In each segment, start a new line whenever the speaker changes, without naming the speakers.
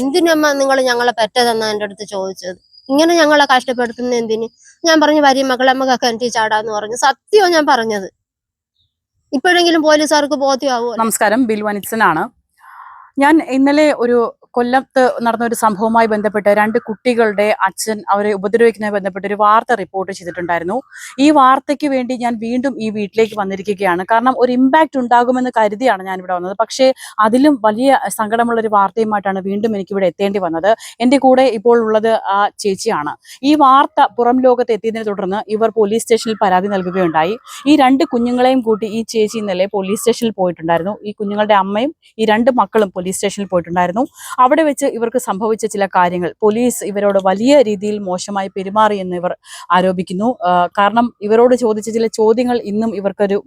എന്തിനമ്മ നിങ്ങൾ ഞങ്ങളെ പെറ്റതെന്നാ എന്റെ അടുത്ത് ചോദിച്ചത്? ഇങ്ങനെ ഞങ്ങളെ കഷ്ടപ്പെടുത്തുന്ന എന്തിന്? ഞാൻ പറഞ്ഞു വരും മകളെ നമുക്ക് കിണറ്റി ചാടാന്ന് പറഞ്ഞു സത്യമോ ഞാൻ പറഞ്ഞത്. ഇപ്പോഴെങ്കിലും പോലീസുകാർക്ക് ബോധ്യമാവോ
നമസ്കാരം ബിൽ വനിത്സനാണ് ഞാൻ ഇന്നലെ ഒരു കൊല്ലത്ത് നടന്ന ഒരു സംഭവവുമായി ബന്ധപ്പെട്ട് രണ്ട് കുട്ടികളുടെ അച്ഛൻ അവരെ ഉപദ്രവിക്കുന്നതുമായി ബന്ധപ്പെട്ട് ഒരു വാർത്ത റിപ്പോർട്ട് ചെയ്തിട്ടുണ്ടായിരുന്നു. ഈ വാർത്തയ്ക്ക് വേണ്ടി ഞാൻ വീണ്ടും ഈ വീട്ടിലേക്ക് വന്നിരിക്കുകയാണ്. കാരണം ഒരു ഇമ്പാക്റ്റ് ഉണ്ടാകുമെന്ന് കരുതിയാണ് ഞാൻ ഇവിടെ വന്നത്. പക്ഷേ അതിലും വലിയ സങ്കടമുള്ള ഒരു വാർത്തയുമായിട്ടാണ് വീണ്ടും എനിക്ക് ഇവിടെ എത്തേണ്ടി വന്നത്. എന്റെ കൂടെ ഇപ്പോൾ ഉള്ളത് ആ ചേച്ചിയാണ്. ഈ വാർത്ത പുറം ലോകത്ത് എത്തിയതിനെ തുടർന്ന് ഇവർ പോലീസ് സ്റ്റേഷനിൽ പരാതി നൽകുകയുണ്ടായി. ഈ രണ്ട് കുഞ്ഞുങ്ങളെയും കൂട്ടി ഈ ചേച്ചി ഇന്നലെ പോലീസ് സ്റ്റേഷനിൽ പോയിട്ടുണ്ടായിരുന്നു. ഈ കുഞ്ഞുങ്ങളുടെ അമ്മയും ഈ രണ്ട് മക്കളും പോലീസ് സ്റ്റേഷനിൽ പോയിട്ടുണ്ടായിരുന്നു. അവിടെ വെച്ച് ഇവർക്ക് സംഭവിച്ച ചില കാര്യങ്ങൾ. പോലീസ് ഇവരോട് വലിയ രീതിയിൽ മോശമായി പെരുമാറി എന്ന് ഇവർ ആരോപിക്കുന്നു. കാരണം ഇവരോട് ചോദിച്ച ചില ചോദ്യങ്ങൾ ഇന്നും ഇവർക്കൊരു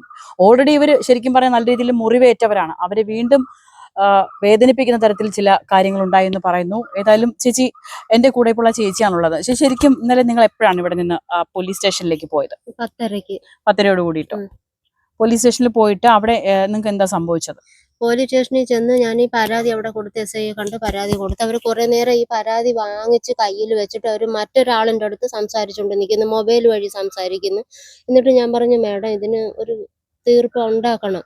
ഓൾറെഡി ഇവർ ശരിക്കും പറയാൻ നല്ല രീതിയിൽ മുറിവേറ്റവരാണ്. അവരെ വീണ്ടും വേദനിപ്പിക്കുന്ന തരത്തിൽ ചില കാര്യങ്ങൾ ഉണ്ടായി എന്ന് പറയുന്നു. ഏതായാലും ചേച്ചി എന്റെ കൂടെ ഇപ്പോൾ ചേച്ചിയാണുള്ളത്. ചേച്ചി ശരിക്കും ഇന്നലെ നിങ്ങൾ എപ്പോഴാണ് ഇവിടെ നിന്ന് പോലീസ് സ്റ്റേഷനിലേക്ക് പോയത്?
പത്തരയ്ക്ക്.
പത്തരയോട് കൂടിയിട്ട്. പോലീസ് സ്റ്റേഷനിൽ പോയിട്ട് അവിടെ നിങ്ങൾക്ക് എന്താ സംഭവിച്ചത്?
പോലീസ് സ്റ്റേഷനിൽ ചെന്ന് ഞാൻ ഈ പരാതി അവിടെ കൊടുത്ത് എസ് ഐ കണ്ട് പരാതി കൊടുത്ത് അവർ കുറേ നേരം ഈ പരാതി വാങ്ങിച്ച് കയ്യിൽ വെച്ചിട്ട് അവർ മറ്റൊരാളിന്റെ അടുത്ത് സംസാരിച്ചുകൊണ്ട് നിൽക്കുന്നു മൊബൈൽ വഴി സംസാരിക്കുന്നു. എന്നിട്ട് ഞാൻ പറഞ്ഞു മേഡം ഇതിന് ഒരു തീർപ്പ് ഉണ്ടാക്കണം.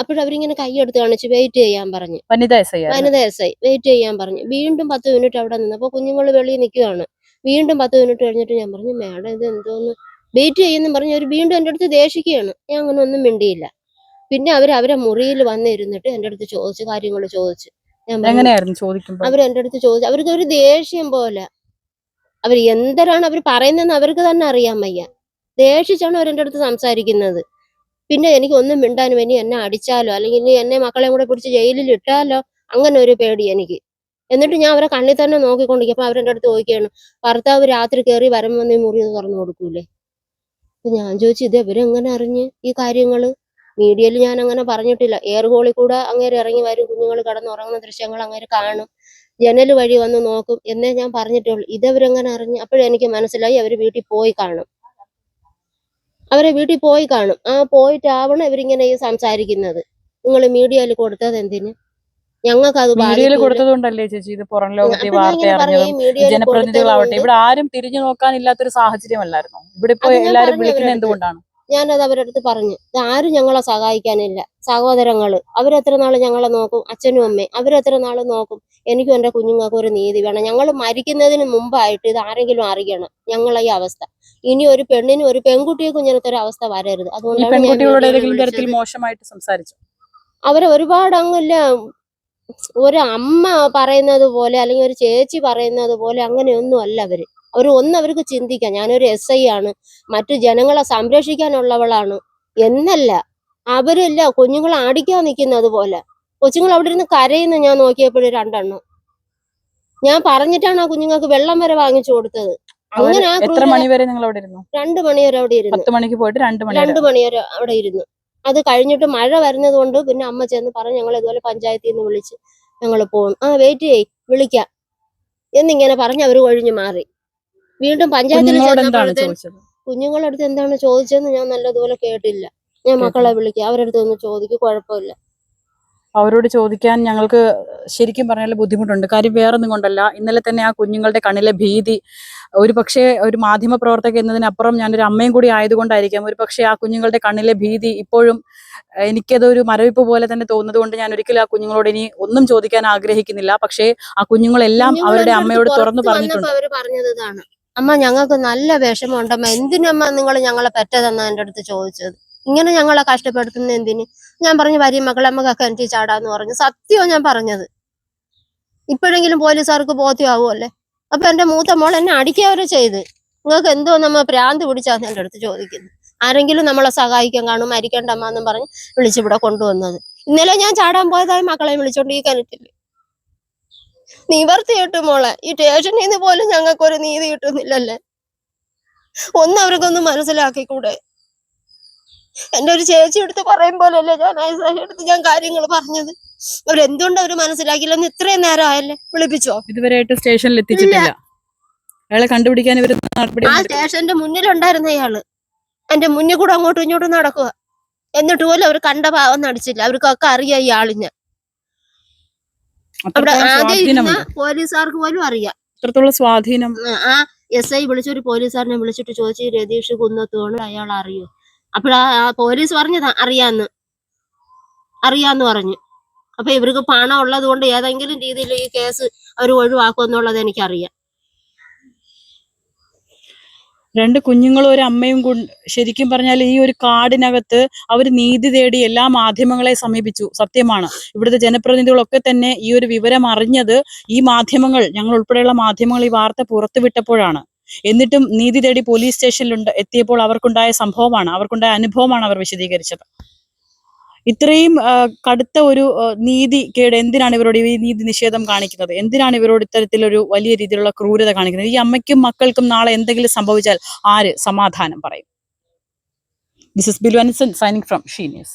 അപ്പോഴവരിങ്ങനെ കൈയെടുത്ത് കാണിച്ച് വെയിറ്റ് ചെയ്യാൻ പറഞ്ഞു.
വനിതാ എസ് ഐ
വെയിറ്റ് ചെയ്യാൻ പറഞ്ഞു. വീണ്ടും പത്ത് മിനിറ്റ് അവിടെ നിന്ന് അപ്പൊ കുഞ്ഞുങ്ങൾ വെളിയിൽ നിൽക്കുകയാണ് വീണ്ടും പത്ത് മിനിറ്റ് കഴിഞ്ഞിട്ട് ഞാൻ പറഞ്ഞു മേഡം ഇത് എന്തോന്ന് വെയിറ്റ് ചെയ്യുന്നു പറഞ്ഞു അവർ വീണ്ടും എന്റെ അടുത്ത് ദേഷിക്കുകയാണ് ഞാൻ അങ്ങനെ ഒന്നും മിണ്ടിയില്ല. പിന്നെ അവർ അവരെ മുറിയിൽ വന്നിരുന്നിട്ട് എന്റെ അടുത്ത് ചോദിച്ചു കാര്യങ്ങൾ ചോദിച്ചു. ഞാൻ
എങ്ങനെയായിരുന്നു ചോദിക്കുമ്പോൾ
അവർ എന്റെ അടുത്ത് ചോദിച്ചു അവർക്ക് ഒരു ദേഷ്യം പോലെ. അവർ എന്തരാണ് അവർ പറയുന്നതെന്ന് അവർക്ക് തന്നെ അറിയാൻ വയ്യ. ദേഷിച്ചാണ് അവരെ അടുത്ത് സംസാരിക്കുന്നത്. പിന്നെ എനിക്ക് ഒന്നും മിണ്ടാനും ഇനി എന്നെ അടിച്ചാലോ അല്ലെങ്കിൽ ഇനി എന്നെ മക്കളെയും കൂടെ പിടിച്ച് ജയിലിൽ ഇട്ടാലോ അങ്ങനെ ഒരു പേടി എനിക്ക്. എന്നിട്ട് ഞാൻ അവരെ കണ്ണിൽ തന്നെ നോക്കിക്കൊണ്ടിരിക്കും അപ്പൊ അവരെന്റെ അടുത്ത് ചോദിക്കുകയാണ് ഭർത്താവ് രാത്രി കയറി വരുമ്പോൾ നീ മുറി തുറന്നു കൊടുക്കൂലേ? അപ്പൊ ഞാൻ ചോദിച്ചു ഇത് ഇവരെങ്ങനെ അറിഞ്ഞ് ഈ കാര്യങ്ങൾ? മീഡിയയിൽ ഞാൻ അങ്ങനെ പറഞ്ഞിട്ടില്ല എയർ ഹോളിൽ കൂടെ അങ്ങേര് ഇറങ്ങി വരും കുഞ്ഞുങ്ങൾ കടന്നുറങ്ങുന്ന ദൃശ്യങ്ങൾ അങ്ങേര് കാണും. ജനൽ വഴി വന്ന് നോക്കും എന്നേ ഞാൻ പറഞ്ഞിട്ടുള്ളൂ. ഇതവരെങ്ങനെ അറിഞ്ഞു അപ്പോഴെനിക്ക് മനസ്സിലായി അവർ വീട്ടിൽ പോയി കാണും. അവരെ വീട്ടിൽ പോയി കാണും. ആ പോയിട്ടാവണം ഇവരിങ്ങനെ ഈ സംസാരിക്കുന്നത്. നിങ്ങൾ മീഡിയയിൽ കൊടുത്തത് എന്തിന്? ഞങ്ങൾക്ക് അത്
മീഡിയയിൽ കൊടുത്തതുകൊണ്ടല്ലേ ചേച്ചി ഇത് പുറം ലോകത്തെ വാർത്ത അറിഞ്ഞതും ജനപ്രതിനിധികളാവട്ടെ. ഇവിടെ ആരും തിരിഞ്ഞു നോക്കാനില്ലാത്തൊരു സാഹചര്യമല്ലായിരുന്നു. ഇവിടെ ഇപ്പൊ എല്ലാരും വിളിക്കുന്നത് എന്തുകൊണ്ടാണ്?
ഞാനത് അവരുടെ അടുത്ത് പറഞ്ഞു. ഇത് ആരും ഞങ്ങളെ സഹായിക്കാനില്ല. സഹോദരങ്ങൾ അവരെത്ര നാൾ ഞങ്ങളെ നോക്കും? അച്ഛനും അമ്മയും. അവരെത്ര നാൾ നോക്കും? എനിക്കും എന്റെ കുഞ്ഞുങ്ങൾക്കും ഒരു നീതി വേണം. ഞങ്ങൾ മരിക്കുന്നതിന് മുമ്പായിട്ട് ഇത് ആരെങ്കിലും അറിയണം. ഞങ്ങളെ ഈ അവസ്ഥ. ഇനി ഒരു പെണ്ണിനും ഒരു പെൺകുട്ടിയെക്കും ഇങ്ങനത്തെ ഒരു അവസ്ഥ വരരുത്.
അതുകൊണ്ട്
അതുകൊണ്ടാണ്
മോശമായിട്ട് സംസാരിച്ചു?
അവരെ ഒരുപാട് അങ്ങല്ല ഒരു അമ്മ പറയുന്നത് പോലെ അല്ലെങ്കിൽ ഒരു ചേച്ചി പറയുന്നത് പോലെ അങ്ങനെയൊന്നും അല്ല അവർ. അവർ ഒന്ന് അവർക്ക് ചിന്തിക്കാം. ഞാനൊരു എസ് ഐ ആണ്. മറ്റു ജനങ്ങളെ സംരക്ഷിക്കാനുള്ളവളാണ്. എന്നല്ല. അവരല്ല കുഞ്ഞുങ്ങൾ അടിക്കാൻ നിൽക്കുന്നത് പോലെ. കൊച്ചുങ്ങൾ അവിടെ ഇരുന്ന് കരയുന്നു. ഞാൻ നോക്കിയപ്പോഴും രണ്ടെണ്ണം. ഞാൻ പറഞ്ഞിട്ടാണ് ആ കുഞ്ഞുങ്ങൾക്ക് വെള്ളം വരെ വാങ്ങിച്ചു കൊടുത്തത്. അങ്ങനെ ആ
എത്ര
ക്രൂരത
മണി വരെ നിങ്ങൾ അവിടെ ഇരുന്നു?
രണ്ട് മണിവരെ അവിടെ ഇരുന്നു.
പത്ത് മണിക്ക് പോയിട്ട് രണ്ട് മണി
രണ്ട്
വരെ
മണി വരെ അവിടെ ഇരുന്നു. അത് കഴിഞ്ഞിട്ട് മഴ വരുന്നത് കൊണ്ട് പിന്നെ അമ്മ ചെന്ന് പറഞ്ഞു ഞങ്ങൾ ഇതുപോലെ പഞ്ചായത്തിൽ നിന്ന് വിളിച്ച് ഞങ്ങൾ പോകും ആ വെയിറ്റ് ചെയ് വിളിക്കാം. എന്നിങ്ങനെ പറഞ്ഞ് അവർ ഒഴിഞ്ഞു മാറി. വീണ്ടും പഞ്ചായത്തിൽ
ചോദിച്ചത്
കുഞ്ഞുങ്ങളുടെ അടുത്ത് എന്താണ് ചോദിച്ചതെന്ന് ഞാൻ നല്ലതുപോലെ കേട്ടില്ല. ഞാൻ മക്കളെ വിളിക്കാം. അവരടുത്ത് ഒന്ന് ചോദിക്കും കുഴപ്പമില്ല.
അവരോട് ചോദിക്കാൻ ഞങ്ങൾക്ക് ശരിക്കും പറഞ്ഞാൽ ബുദ്ധിമുട്ടുണ്ട്. കാര്യം വേറൊന്നും കൊണ്ടല്ല. ഇന്നലെ തന്നെ ആ കുഞ്ഞുങ്ങളുടെ കണ്ണിലെ ഭീതി ഒരു പക്ഷേ ഒരു മാധ്യമ പ്രവർത്തക എന്നതിനപ്പുറം ഞാനൊരു അമ്മയും കൂടി ആയതുകൊണ്ടായിരിക്കാം. ഒരു പക്ഷേ ആ കുഞ്ഞുങ്ങളുടെ കണ്ണിലെ ഭീതി ഇപ്പോഴും എനിക്കതൊരു മരവിപ്പ് പോലെ തന്നെ തോന്നുന്നത് കൊണ്ട് ഞാൻ ഒരിക്കലും ആ കുഞ്ഞുങ്ങളോട് ഇനി ഒന്നും ചോദിക്കാൻ ആഗ്രഹിക്കുന്നില്ല. പക്ഷേ ആ കുഞ്ഞുങ്ങളെല്ലാം അവരുടെ അമ്മയോട് തുറന്നു പറഞ്ഞിട്ടുണ്ട്.
അമ്മ ഞങ്ങൾക്ക് നല്ല വിഷമമുണ്ടമ്മ. എന്തിനമ്മ നിങ്ങൾ ഞങ്ങളെ പറ്റതെന്ന എന്റെ അടുത്ത് ചോദിച്ചത്? ഇങ്ങനെ ഞങ്ങളെ കഷ്ടപ്പെടുത്തുന്ന എന്തിന്? ഞാൻ പറഞ്ഞു വരി മക്കളെ നമുക്ക് കിണറ്റി ചാടാന്ന് പറഞ്ഞു. സത്യമോ ഞാൻ പറഞ്ഞത്. ഇപ്പോഴെങ്കിലും പോലീസുകാർക്ക് ബോധ്യമാവുമല്ലേ? അപ്പൊ എന്റെ മൂത്ത മോൾ എന്നെ അടിക്കാവരെ ചെയ്ത്. നിങ്ങൾക്ക് എന്തോ നമ്മൾ പ്രാന്ത് പിടിച്ചാന്ന് എന്റെ അടുത്ത് ചോദിക്കുന്നു. ആരെങ്കിലും നമ്മളെ സഹായിക്കാൻ കാണും മരിക്കണ്ടമ്മ എന്നും പറഞ്ഞ് വിളിച്ചിവിടെ കൊണ്ടുവന്നത്. ഇന്നലെ ഞാൻ ചാടാൻ പോയതായി മക്കളെ വിളിച്ചോണ്ട് ഈ കിണറ്റിൽ നിവർത്തി കിട്ടും മോളെ. ഈ സ്റ്റേഷനിൽ നിന്ന് പോലും ഞങ്ങൾക്ക് ഒരു നീതി കിട്ടുന്നില്ലല്ലേ? ഒന്ന് അവർക്കൊന്ന് മനസ്സിലാക്കിക്കൂടെ? എന്റെ ഒരു ചേച്ചി എടുത്ത് പറയും പോലല്ലേ ഞാൻ എടുത്ത് ഞാൻ കാര്യങ്ങൾ പറഞ്ഞത്? അവരെന്തുകൊണ്ട് അവർ മനസ്സിലാക്കിയില്ലെന്ന് ഇത്രയും നേരം ആയല്ലേ? വിളിപ്പിച്ചോ?
ഇതുവരെയായിട്ട് സ്റ്റേഷനിൽ എത്തിച്ചിട്ടില്ല. അയാളെ കണ്ടുപിടിക്കാൻ ഇവർ
ആ സ്റ്റേഷന്റെ മുന്നിലുണ്ടായിരുന്ന അയാൾ എന്റെ മുന്നിൽ കൂടെ അങ്ങോട്ടും ഇങ്ങോട്ടും നടക്കുക. എന്നിട്ട് പോലും അവർ കണ്ട ഭാവം നടിച്ചില്ല. അവർക്കൊക്കെ അറിയാം ഈ ആളിഞ്ഞ അവിടെ
അത്രത്തോളം
ആദ്യം ഇരുന്ന
സ്വാധീനമുണ്ട്.
പോലീസുകാർക്ക് പോലും അറിയാം.
അത്രത്തോളം സ്വാധീനം.
ആ എസ് ഐ വിളിച്ചൊരു പോലീസുകാരനെ വിളിച്ചിട്ട് ചോദിച്ചു രതീഷ് കുന്നത്തോണ് അയാൾ അറിയോ? അപ്പോഴാ പോലീസ് പറഞ്ഞതാ അറിയാന്ന്. അറിയാന്ന് പറഞ്ഞു. അപ്പൊ ഇവർക്ക് പണം ഉള്ളത് കൊണ്ട് ഏതെങ്കിലും രീതിയിൽ ഈ കേസ് അവർ ഒഴിവാക്കുമെന്നുള്ളത് എനിക്കറിയാം.
രണ്ട് കുഞ്ഞുങ്ങളും ഒരു അമ്മയും കൊണ്ട് ശരിക്കും പറഞ്ഞാൽ ഈ ഒരു കാടിനകത്ത് അവർ നീതി തേടി എല്ലാ മാധ്യമങ്ങളെ സമീപിച്ചു. സത്യമാണ്. ഇവിടുത്തെ ജനപ്രതിനിധികളൊക്കെ തന്നെ ഈ ഒരു വിവരം അറിഞ്ഞത് ഈ മാധ്യമങ്ങൾ ഞങ്ങൾ ഉൾപ്പെടെയുള്ള മാധ്യമങ്ങൾ ഈ വാർത്ത പുറത്തുവിട്ടപ്പോഴാണ്. എന്നിട്ടും നീതി തേടി പോലീസ് സ്റ്റേഷനിലുണ്ട് എത്തിയപ്പോൾ അവർക്കുണ്ടായ സംഭവമാണ് അവർക്കുണ്ടായ അനുഭവമാണ് അവർ വിശദീകരിച്ചത്. ഇത്രയും കടുത്ത ഒരു ആ, നീതി കേട് എന്തിനാണ് ഇവരോട് ഈ നീതി നിഷേധം കാണിക്കുന്നത്? എന്തിനാണ് ഇവരോട് ഇത്തരത്തിലൊരു വലിയ രീതിയിലുള്ള ക്രൂരത കാണിക്കുന്നത്? ഈ അമ്മയ്ക്കും മക്കൾക്കും നാളെ എന്തെങ്കിലും സംഭവിച്ചാൽ ആര് സമാധാനം പറയും? This is ബിൽവൻസൺ signing from she news